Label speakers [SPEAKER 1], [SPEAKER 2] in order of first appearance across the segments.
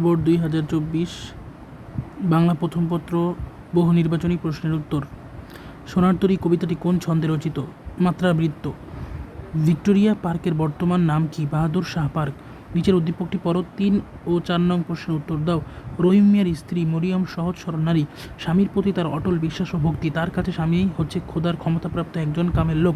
[SPEAKER 1] Board দুই হাজার চব্বিশ, বাংলা প্রথম পত্র, বহু নির্বাচনী প্রশ্নের উত্তর। সোনারতরী কবিতাটি কোন ছন্দে রচিত? মাত্রাবৃত্ত। ভিক্টোরিয়া পার্কের বর্তমান নাম কি? বাহাদুর শাহ পার্ক। নিচের উদ্দীপকটি পর তিন ও চার নং প্রশ্নের উত্তর দাও। রহিম মিয়ার স্ত্রী মরিয়ম সহজ সরল নারী। স্বামীর প্রতি তার অটল বিশ্বাস ও ভক্তি। তার কাছে স্বামী হচ্ছে খোদার ক্ষমতাপ্রাপ্ত একজন কামের লোক।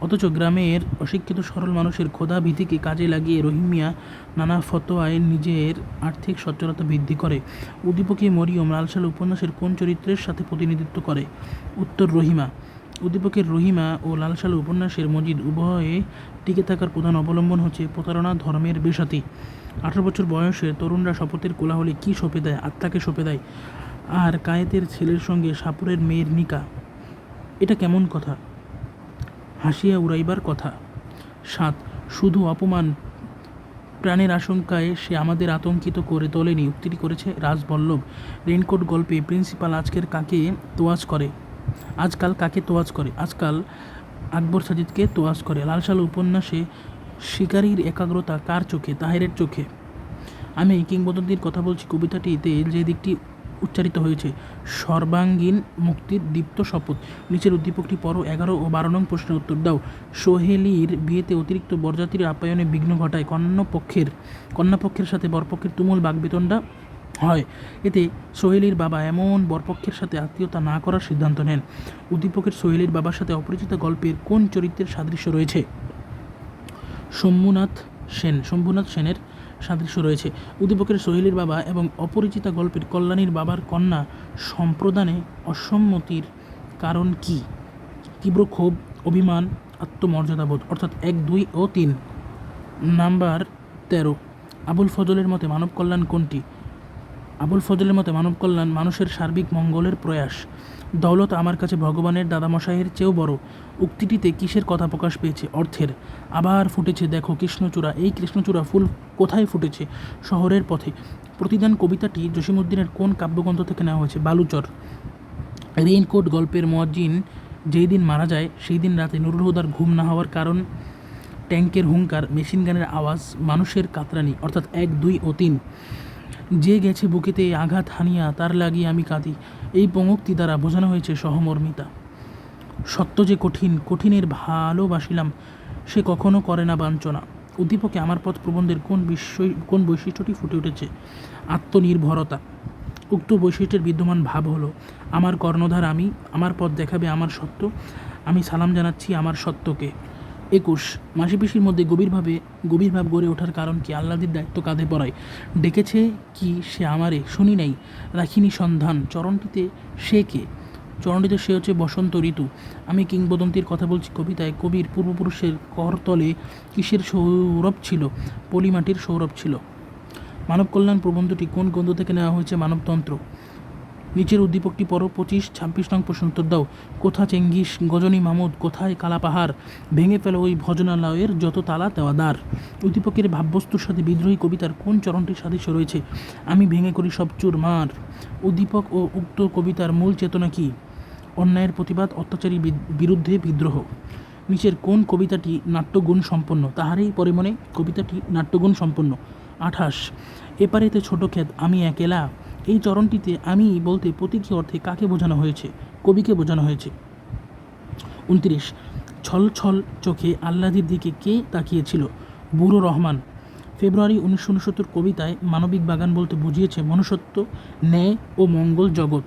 [SPEAKER 1] অথচ গ্রামের অশিক্ষিত সরল মানুষের ক্ষোধা ভীতিকে কাজে লাগিয়ে রহিম মিয়া নানা ফতোয়ায় নিজের আর্থিক সচ্ছলতা বৃদ্ধি করে। উদ্দীপকে মরিয়ম লালসাল উপন্যাসের কোন চরিত্রের সাথে প্রতিনিধিত্ব করে? উত্তর রহিমা। উদ্দীপকের রহিমা ও লালসালু উপন্যাসের মজিদ উভয়ে টিকে থাকার প্রধান অবলম্বন হচ্ছে প্রতারণা, ধর্মের বেসাতি আঠারো বছর বয়সে তরুণরা শপথের কোলাহলে কী সঁপে দেয়, আত্মাকে সঁপে দেয়? আর কায়েতের ছেলের সঙ্গে সাপুরের মেয়ের নিকা। এটা কেমন কথা? হাসিয়া উড়াইবার কথা। সাত, শুধু অপমান। প্রাণের আশঙ্কায় সে আমাদের আতঙ্কিত করে তোলেনি, উক্তিটি করেছে রাজবল্লভ। রেইনকোট গল্পে প্রিন্সিপাল আজকের কাকে তোয়াজ করে? আজকাল কাকে তোয়াজ করে? আজকাল আকবর সাজিদকে তোয়াজ করে। লালসাল উপন্যাসে শিকারীর একাগ্রতা কার চোখে? তাহেরের চোখে। আমি কিংবদন্তির কথা বলছি, কবিতাটিতে যে দিকটি উচ্চারিত হয়েছে, সর্বাঙ্গীন মুক্তির দীপ্ত শপথ। নিচের উদ্দীপকটি পর এগারো ও বারো নং প্রশ্নের উত্তর দাও। সোহেলির বিয়েতে অতিরিক্ত বরযাত্রীর আপ্যায়নে বিঘ্ন ঘটায় কন্যাপক্ষের কন্যাপক্ষের সাথে বরপক্ষের তুমুল বাগবেতনটা হয়। এতে সোহেলির বাবা এমন বরপক্ষের সাথে আত্মীয়তা না করার সিদ্ধান্ত নেন। উদ্দীপকের সোহেলির বাবার সাথে অপরিচিত গল্পের কোন চরিত্রের সাদৃশ্য রয়েছে? শম্ভুনাথ সেন, শম্ভুনাথ সেনের সাদৃশ্য রয়েছে। উদ্দীপকের সোহেলির বাবা এবং অপরিচিতা গল্পের কল্যাণীর বাবার কন্যা সম্প্রদানে অসম্মতির কারণ কি? তীব্র ক্ষোভ, অভিমান, আত্মমর্যাদাবোধ, অর্থাৎ এক, দুই ও তিন। নাম্বার তেরো। আবুল ফজলের মতে মানব কল্যাণ কোনটি? আবুল ফজলের মতে, মানব কল্যাণ মানুষের সার্বিক মঙ্গলের প্রয়াস। দৌলত আমার কাছে ভগবানের দাদামশাইয়ের চেয়েও বড়। উক্তিটিতে কিসের কথা প্রকাশ পেয়েছে? অর্থের। আবার ফুটেছে, দেখো কৃষ্ণচূড়া। এই কৃষ্ণচূড়া ফুল কোথায় ফুটেছে? শহরের পথে। প্রতিদান কবিতাটি জসিমুদ্দিনের কোন কাব্যগ্রন্থ থেকে নেওয়া হয়েছে? বালুচর। রেইনকোট গল্পের মজ্জিন যেই দিন মারা যায়, সেই দিন রাতে নুরুল হুদার ঘুম না হওয়ার কারণ ট্যাঙ্কের হুঙ্কার মেশিন গানের আওয়াজ, মানুষের কাতরানি, অর্থাৎ এক, দুই ও তিন। যে গেছে বুকেতে আঘাত হানিয়া, তার লাগিয়ে আমি কাঁদি। এই পঙ্ক্তি দ্বারা বোঝানো হয়েছে সহমর্মিতা। সত্য যে কঠিন, কঠিনের ভালোবাসিলাম, সে কখনো করে না বাঞ্ছনা। উদ্দীপকে আমার পথ প্রবন্ধের কোন বিষয় কোন বৈশিষ্ট্যটি ফুটে উঠেছে? আত্মনির্ভরতা। উক্ত বৈশিষ্ট্যের বিদ্যমান ভাব হলো, আমার কর্ণধার আমি, আমার পথ দেখাবে আমার সত্য, আমি সালাম জানাচ্ছি আমার সত্যকে। একুশ। মাসি পিসির মধ্যে গভীরভাবে, গভীরভাব গড়ে ওঠার কারণ কি আল্লাদির দায়িত্ব কাঁধে পড়ায়? ডেকেছে কি সে আমারে? শুনি নাই। রাখিনি সন্ধান। চরণটিতে সে কে? চরণটিতে সে হচ্ছে বসন্ত ঋতু। আমি কিংবদন্তির কথা বলছি কবিতায়। কবির পূর্বপুরুষের করতলে কিসের সৌরভ ছিল? পলিমাটির সৌরভ ছিল। মানব কল্যাণ প্রবন্ধটি কোন গ্রন্থ থেকে নেওয়া হয়েছে? মানবতন্ত্র। নিচের উদ্দীপকটি পর, পঁচিশ, ছাব্বিশ নং প্রশ্ন উত্তর দাও। কোথা চেঙ্গিস, গজনী, মামুদ, কোথায় কালাপাহাড় ভেঙে ফেলো ওই ভজনালয়ের যত তালা দেওয়াদার উদ্দীপকের ভাববস্তুর সাথে বিদ্রোহী কবিতার কোন চরণটির সাদৃশ্য রয়েছে? আমি ভেঙে করি সব চুর মার। উদ্দীপক ও উক্ত কবিতার মূল চেতনা কি? অন্যায়ের প্রতিবাদ, অত্যাচারী বিরুদ্ধে বিদ্রোহ। নিচের কোন কবিতাটি নাট্যগুণ সম্পন্ন? তাহারই পরিমণে কবিতাটি নাট্যগুণ সম্পন্ন। আঠাশ, এপারেতে ছোট ক্ষেত, আমি একেলা। এই চরণটিতে আমি বলতে প্রতীকী অর্থে কাকে বোঝানো হয়েছে? কবিকে বোঝানো হয়েছে। উনত্রিশ, ছল ছল চোখে আল্লাদির দিকে কে তাকিয়েছিল? বুড়ো রহমান। ফেব্রুয়ারি উনিশশো উনসত্তর কবিতায় মানবিক বাগান বলতে বুঝিয়েছে মনুষ্যত্ব, ন্যায় ও মঙ্গল জগৎ।